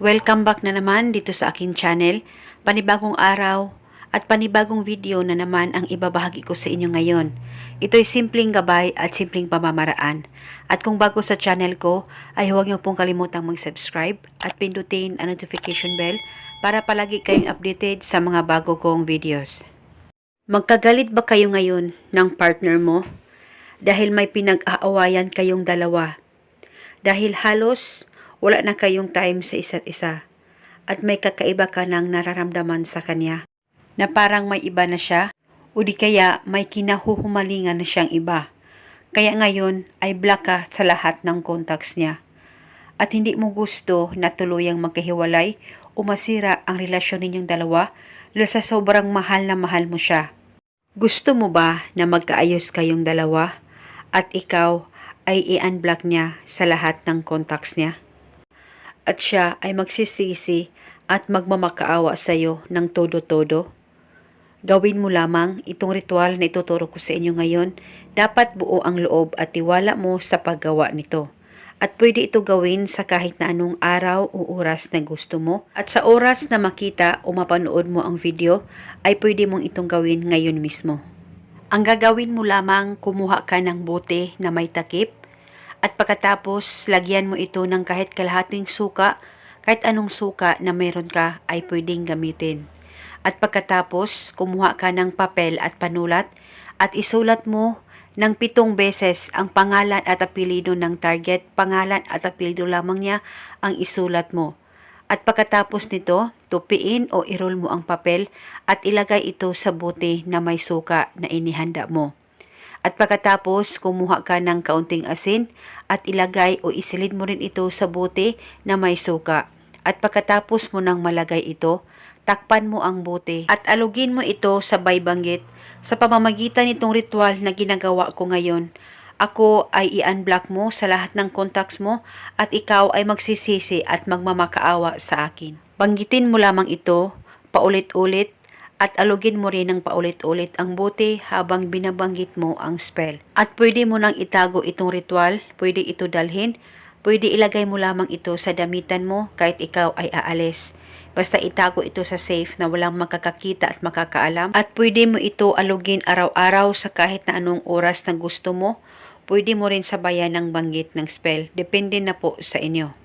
Welcome back na naman dito sa aking channel. Panibagong araw at panibagong video na naman ang ibabahagi ko sa inyo ngayon. Ito'y simpleng gabay at simpleng pamamaraan. At kung bago sa channel ko, ay huwag niyo pong kalimutang mag-subscribe at pindutin ang notification bell para palagi kayong updated sa mga bago kong videos. Magkagalit ba kayo ngayon ng partner mo? Dahil may pinag-aawayan kayong dalawa. Dahil halos wala na kayong time sa isa't isa. At may kakaiba ka nang nararamdaman sa kanya. Na parang may iba na siya o di kaya may kinahuhumalingan na siyang iba. Kaya ngayon ay block ka sa lahat ng contacts niya. At hindi mo gusto na tuluyang magkahiwalay o masira ang relasyon ninyong dalawa lalo sa sobrang mahal na mahal mo siya. Gusto mo ba na magkaayos kayong dalawa at ikaw ay i-unblock niya sa lahat ng contacts niya? At siya ay magsisisi at magmamakaawa sa iyo ng todo-todo? Gawin mo lamang itong ritual na ituturo ko sa inyo ngayon. Dapat buo ang loob at tiwala mo sa paggawa nito. At pwede ito gawin sa kahit na anong araw o oras na gusto mo. At sa oras na makita o mapanood mo ang video, ay pwede mong itong gawin ngayon mismo. Ang gagawin mo lamang, kumuha ka ng bote na may takip at pagkatapos lagyan mo ito ng kahit kalahating suka, kahit anong suka na meron ka ay pwedeng gamitin. At pagkatapos, kumuha ka ng papel at panulat at isulat mo ng pitong beses ang pangalan at apelido ng target, pangalan at apelido lamang niya ang isulat mo. At pagkatapos nito, tupiin o irol mo ang papel at ilagay ito sa bote na may suka na inihanda mo. At pagkatapos, kumuha ka ng kaunting asin at ilagay o isilid mo rin ito sa bote na may suka. At pagkatapos mo nang malagay ito, takpan mo ang bote at alugin mo ito sa baybanggit sa pamamagitan nitong ritual na ginagawa ko ngayon. Ako ay i-unblock mo sa lahat ng contacts mo at ikaw ay magsisisi at magmamakaawa sa akin. Banggitin mo lamang ito paulit-ulit at alugin mo rin ng paulit-ulit ang bote habang binabanggit mo ang spell. At pwede mo nang itago itong ritual, pwede ito dalhin, pwede ilagay mo lamang ito sa damitan mo kahit ikaw ay aalis. Basta itago ito sa safe na walang makakakita at makakaalam. At pwede mo ito alugin araw-araw sa kahit na anong oras na gusto mo. Pwede mo rin sabayan ng banggit ng spell. Depende na po sa inyo.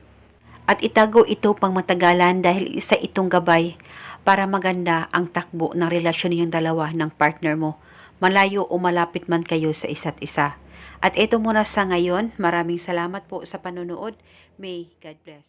At itago ito pang matagalan dahil isa itong gabay para maganda ang takbo ng relasyon ninyong dalawa ng partner mo. Malayo o malapit man kayo sa isa't isa. At ito muna sa ngayon. Maraming salamat po sa panonood. May God bless.